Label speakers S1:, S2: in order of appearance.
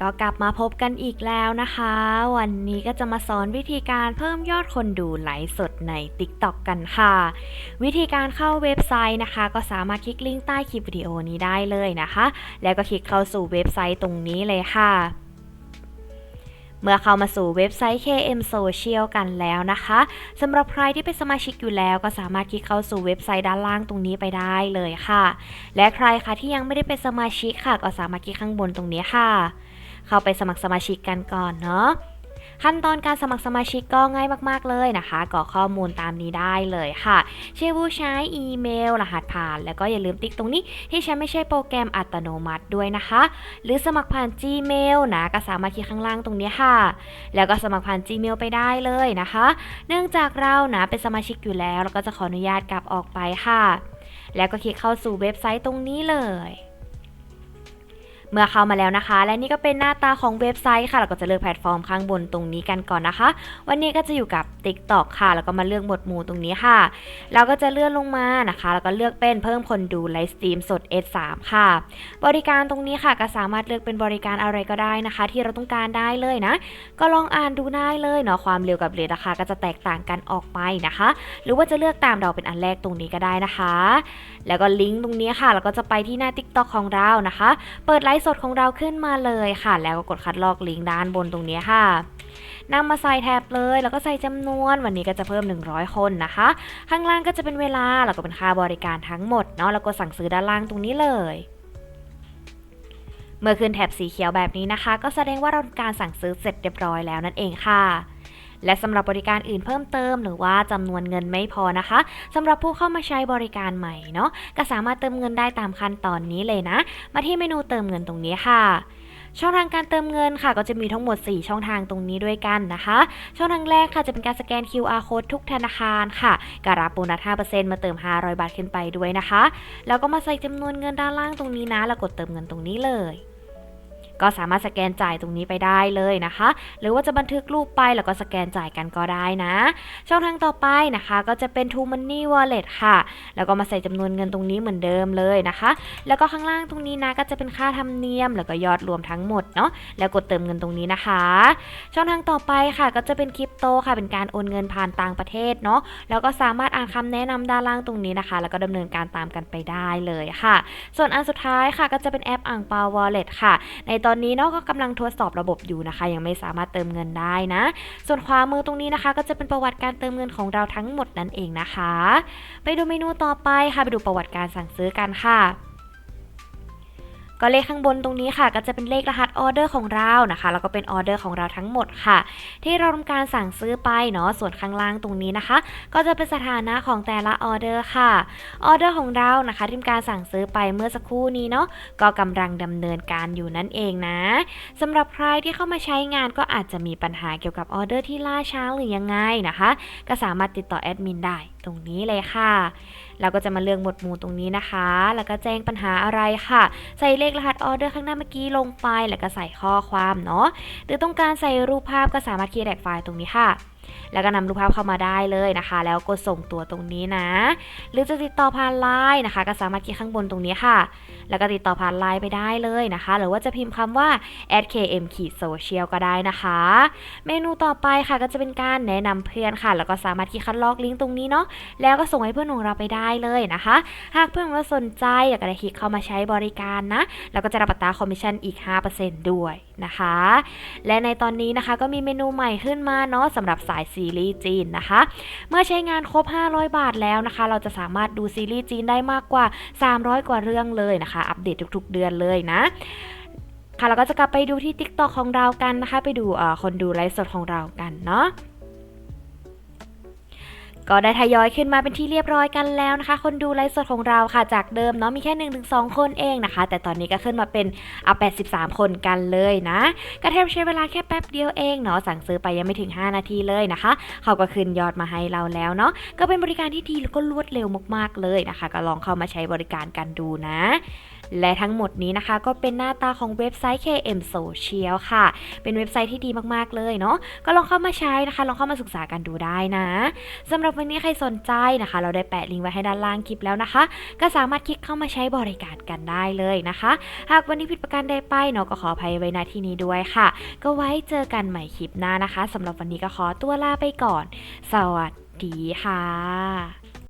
S1: ก็กลับมาพบกันอีกแล้วนะคะ วันนี้ก็จะมาสอนวิธีการเพิ่มยอดคนดูไลฟ์สดใน TikTok กันค่ะ วิธีการเข้าเว็บไซต์นะคะ ก็สามารถคลิกลิงก์ใต้คลิปวิดีโอนี้ได้เลยนะคะ แล้วก็คลิกเข้าสู่เว็บไซต์ตรงนี้เลยค่ะเมื่อเข้ามาสู่เว็บไซต์ KM Social กันแล้วนะคะสำหรับใครที่เป็นสมาชิกอยู่แล้ว ก็สามารถคลิกเข้าสู่เว็บไซต์ด้านล่างตรงนี้ไปได้เลยค่ะ และใครคะที่ยังไม่ได้เป็นสมาชิกค่ะ ก็สามารถคลิกข้างบนตรงนี้ค่ะ เข้าไปสมัครสมาชิกกันก่อนเนาะขั้นตอนการสมัครสมาชิกก็ง่ายมากๆเลยนะคะกรอกข้อมูลตามนี้ได้เลยค่ะ ชื่อผู้ใช้อีเมล รหัสผ่าน แล้วก็อย่าลืมติ๊กตรงนี้ที่ใช้ไม่ใช่โปรแกรมอัตโนมัติด้วยนะคะ หรือสมัครผ่าน Gmail นะก็สามารถคลิกข้างล่างตรงนี้ค่ะ แล้วก็สมัครผ่าน Gmail ไปได้เลยนะคะ เนื่องจากเรานะเป็นสมาชิกอยู่แล้วเราก็จะขออนุญาตกลับออกไปค่ะ แล้วก็คลิกเข้าสู่เว็บไซต์ตรงนี้เลย เมื่อเข้ามาแล้วนะคะ และนี่ก็เป็นหน้าตาของเว็บไซต์ค่ะ เราก็จะเลือกแพลตฟอร์มข้างบนตรงนี้กันก่อนนะคะ วันนี้ก็จะอยู่กับ TikTok ค่ะ แล้วก็มาเลือกหมวดหมู่ตรงนี้ค่ะ เราก็จะเลื่อนลงมานะคะ แล้วก็เลือกเป็นเพิ่มคนดูไลฟ์สตรีมสด S3 ค่ะ บริการตรงนี้ค่ะก็สามารถเลือกเป็นบริการอะไรก็ได้นะคะ ที่เราต้องการได้เลยนะ ก็ลองอ่านดูได้เลยเนาะ ความเร็วกับเรทราคาก็จะแตกต่างกันออกไปนะคะ หรือว่าจะเลือกตามเราเป็นอันแรกตรงนี้ก็ได้นะคะ แล้วก็ลิงก์ตรงนี้ค่ะแล้วก็จะไปที่หน้า TikTok ของเรานะคะ เปิดไลฟ์สดของเราขึ้นมาเลยค่ะ แล้วก็กดคัดลอกลิงก์ด้านบนตรงนี้ค่ะนำมาใส่แท็บเลย แล้วก็ใส่จำนวนวันนี้ก็จะเพิ่ม 100 คนนะคะ ข้างล่างก็จะเป็นเวลา แล้วก็เป็นค่าบริการทั้งหมดเนาะแล้วก็สั่งซื้อด้านล่างตรงนี้เลยเมื่อขึ้นแถบสีเขียวแบบนี้นะคะ ก็แสดงว่าเราการสั่งซื้อเสร็จเรียบร้อยแล้วนั่นเองค่ะ และสำหรับบริการอื่นเพิ่มเติม หรือว่าจำนวนเงินไม่พอนะคะสำหรับผู้เข้ามาใช้บริการใหม่เนาะก็สามารถเติมเงินได้ตามขั้นตอนนี้เลยนะ มาที่เมนูเติมเงินตรงนี้ค่ะช่องทางการเติมเงินค่ะก็จะมีทั้งหมด 4 ช่องทางตรงนี้ด้วยกันนะคะ ช่องทางแรกค่ะจะเป็นการสแกน QR code ทุกธนาคารค่ะการรับโบนัส5%มาเติม 500 บาทขึ้นไปด้วยนะคะ แล้วก็มาใส่จำนวนเงินด้านล่างตรงนี้นะ แล้วกดเติมเงินตรงนี้เลย ก็สามารถสแกนจ่ายตรงนี้ไปได้เลยนะคะ หรือว่าจะบันทึกรูปไปแล้วก็สแกนจ่ายกันก็ได้นะ ช่องทางต่อไปนะคะ ก็จะเป็น True Money Wallet ค่ะ แล้วก็มาใส่จำนวนเงินตรงนี้เหมือนเดิมเลยนะคะ แล้วก็ข้างล่างตรงนี้นะก็จะเป็นค่าธรรมเนียม แล้วก็ยอดรวมทั้งหมดเนาะแล้วกดเติมเงินตรงนี้นะคะ ช่องทางต่อไปค่ะ ก็จะเป็นคริปโตค่ะเป็นการโอนเงินผ่านต่างประเทศเนาะแล้วก็สามารถอ่านคำแนะนำด้านล่างตรงนี้นะคะ แล้วก็ดำเนินการตามกันไปได้เลยค่ะ ส่วนอันสุดท้ายค่ะ ก็จะเป็นแอปอ่างเปา Wallet ค่ะ ในตอนอนี้เนาะก็กำลังทดสอบระบบอยู่นะคะ ยังไม่สามารถเติมเงินได้นะ ส่วนขวามือตรงนี้นะคะ ก็จะเป็นประวัติการเติมเงินของเราทั้งหมดนั่นเองนะคะ ไปดูเมนูต่อไปค่ะไปดูประวัติการสั่งซื้อกันค่ะ ก็เลขข้างบนตรงนี้ค่ะ ก็จะเป็นเลขรหัสออเดอร์ของเรานะคะ แล้วก็เป็นออเดอร์ของเราทั้งหมดค่ะ ที่เราทำการสั่งซื้อไปเนาะ ส่วนข้างล่างตรงนี้นะคะ ก็จะเป็นสถานะของแต่ละออเดอร์ค่ะ ออเดอร์ของเรานะคะที่การสั่งซื้อไปเมื่อสักครู่นี้เนาะ ก็กำลังดำเนินการอยู่นั่นเองนะสำหรับใครที่เข้ามาใช้งานก็อาจจะมีปัญหาเกี่ยวกับออเดอร์ที่ล่าช้าหรือยังไงนะคะ ก็สามารถติดต่อแอดมินได้ตรงนี้เลยค่ะเราก็จะมาเลือกหมวดหมู่ตรงนี้นะคะ แล้วก็แจ้งปัญหาอะไรค่ะ ใส่เลขรหัสออเดอร์ข้างหน้าเมื่อกี้ลงไป แล้วก็ใส่ข้อความเนาะ หรือต้องการใส่รูปภาพก็สามารถคีย์แดกไฟล์ตรงนี้ค่ะ แล้วก็นำรูปภาพเข้ามาได้เลยนะคะ แล้วกดส่งตัวตรงนี้นะ หรือจะติดต่อผ่านไลน์นะคะ ก็สามารถคลิกข้างบนตรงนี้ค่ะ แล้วก็ติดต่อผ่านไลน์ไปได้เลยนะคะ หรือว่าจะพิมพ์คำว่า @km social ก็ได้นะคะ เมนูต่อไปค่ะก็จะเป็นการแนะนำเพื่อนค่ะ แล้วก็สามารถคลิกคัดลอกลิงก์ตรงนี้เนาะแล้วก็ส่งให้เพื่อนของเราไปได้เลยนะคะ หากเพื่อนของเราสนใจอยากจะคลิกเข้ามาใช้บริการนะแล้วก็จะรับอัตราคอมมิชชั่นอีก 5%ด้วยนะคะ และในตอนนี้นะคะก็มีเมนูใหม่ขึ้นมาเนาะสำหรับสายซีรีส์จีนนะคะ เมื่อใช้งานครบ 500 บาทแล้วนะคะ เราจะสามารถดูซีรีส์จีนได้มากกว่า 300 กว่าเรื่องเลยนะคะอัปเดตทุกๆ เดือนเลยนะค่ะเราก็จะกลับไปดูที่ TikTok ของเรากันนะคะ ไปดูคนดูไลฟ์สดของเรากันเนาะ ก็ได้ทยอยขึ้นมาเป็นที่เรียบร้อยกันแล้วนะคะ คนดูไลฟ์สดของเราค่ะ จากเดิมเนาะมีแค่1นถึงสคนเองนะคะ แต่ตอนนี้ก็ขึ้นมาเป็นเอา83 คนกันเลยนะก็แทบใช้เวลาแค่แป๊บเดียวเองเนาะสั่งซื้อไปยังไม่ถึง 5 นาทีเลยนะคะ เขาก็ขึ้นยอดมาให้เราแล้วเนาะก็เป็นบริการที่ดีแล้วก็รวดเร็วมากๆเลยนะคะ ก็ลองเข้ามาใช้บริการกันดูนะ และทั้งหมดนี้นะคะ ก็เป็นหน้าตาของเว็บไซต์ KM Social ค่ะ เป็นเว็บไซต์ที่ดีมากๆเลยเนาะก็ลองเข้ามาใช้นะคะ ลองเข้ามาศึกษากันดูได้นะสำหรับวันนี้ใครสนใจนะคะ เราได้แปะลิงก์ไว้ให้ด้านล่างคลิปแล้วนะคะ ก็สามารถคลิกเข้ามาใช้บริการกันได้เลยนะคะ หากวันนี้ผิดประการใดไปเนาะก็ขออภัยไว้ณที่นี้ด้วยค่ะ ก็ไว้เจอกันใหม่คลิปหน้านะคะสำหรับวันนี้ก็ขอตัวลาไปก่อน สวัสดีค่ะ